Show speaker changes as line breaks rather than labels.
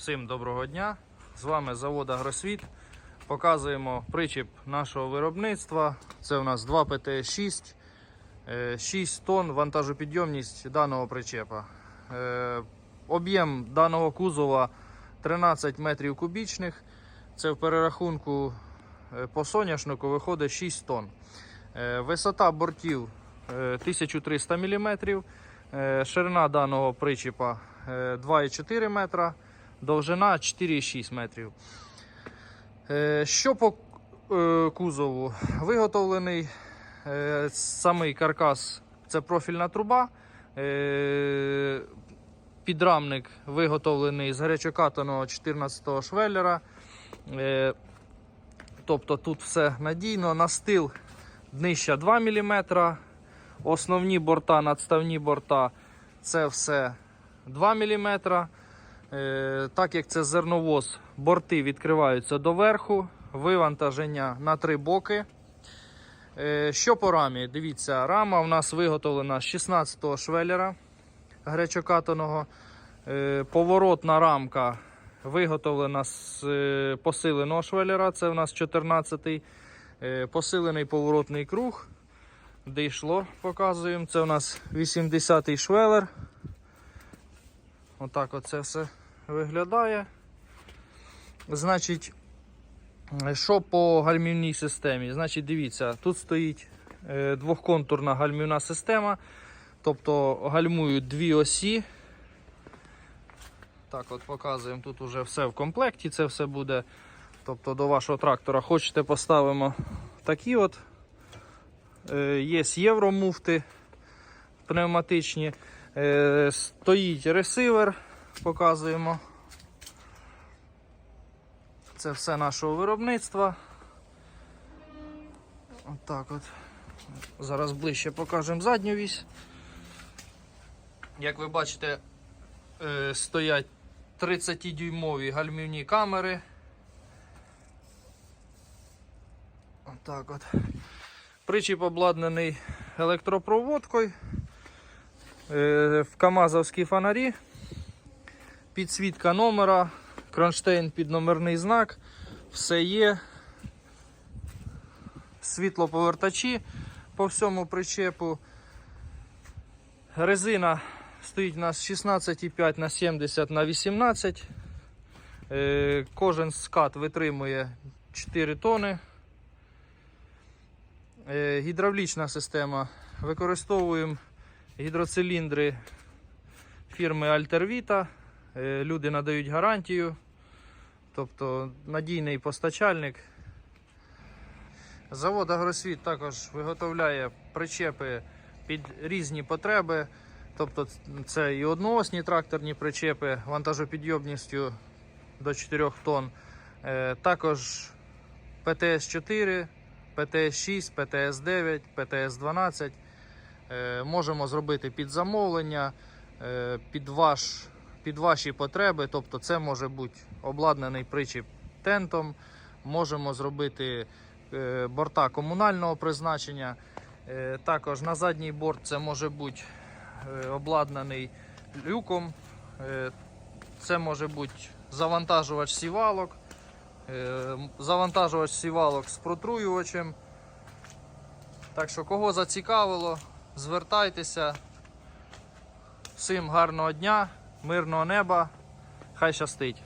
Всім доброго дня! З вами завод Агросвіт. Показуємо причіп нашого виробництва. Це у нас 2 ПТ-6, 6 тонн вантажопідйомність даного причепа. Е, Об'єм даного кузова 13 метрів кубічних. Це в перерахунку е, по соняшнику виходить 6 тонн. Е, Висота бортів е, 1300 мм. Ширина даного причіпа е, 2,4 метра, довжина 4,6 метрів. Е, Що по е, кузову? Виготовлений е, самий каркас це профільна труба. Підрамник виготовлений з гарячокатаного 14-го швеллера. Тобто тут все надійно. Настил днища 2 мм. Основні борта, надставні борта це все 2 мм. Е, так як це зерновоз, борти відкриваються доверху, вивантаження на три боки. Е, що по рамі? Дивіться, рама у нас виготовлена з 16-го швеллера гречокатаного. Е, поворотна рамка виготовлена з посиленого швеллера, це у нас 14-й. Е, посилений поворотний круг. Де йшло, показуємо. Це у нас 80-й швелер. Отак оце все виглядає. Значить, що по гальмівній системі? Значить, дивіться, тут стоїть е, двохконтурна гальмівна система. Тобто гальмують дві осі. Так, от показуємо, тут вже все в комплекті, це все буде. Тобто до вашого трактора хочете поставимо такі от. Е, Є євромуфти пневматичні. Е, Стоїть ресивер, показуємо. Це все нашого виробництва. Отак от. Зараз ближче покажемо задню вісь. Як ви бачите, е, стоять 30-дюймові гальмівні камери. Отак от. Причіп обладнаний електропроводкою. Е, В Камазовські фонарі. Підсвітка номера, кронштейн під номерний знак. Все є. Світлоповертачі по всьому причепу. Резина стоїть у нас 16,5 на 70 на 18. Е, Кожен скат витримує 4 тони. Е, Гідравлічна система. Використовуємо гідроциліндри фірми Альтервіта. Е, Люди надають гарантію. Тобто надійний постачальник. Завод Агросвіт також виготовляє причепи під різні потреби. Тобто це і одноосні тракторні причепи вантажопідйомністю до 4 тонн. Е, Також ПТС-4, ПТС-6, ПТС-9, ПТС-12. Е, Можемо зробити під замовлення, е, під, ваш, під ваші потреби. Тобто це може бути обладнаний причіп тентом. Можемо зробити е, борта комунального призначення. Е, Також на задній борт це може бути е, обладнаний люком. Це може бути завантажувач сівалок, завантажувач сівалок з протруювачем. Так що, кого зацікавило, звертайтеся. Всім гарного дня, мирного неба, хай щастить.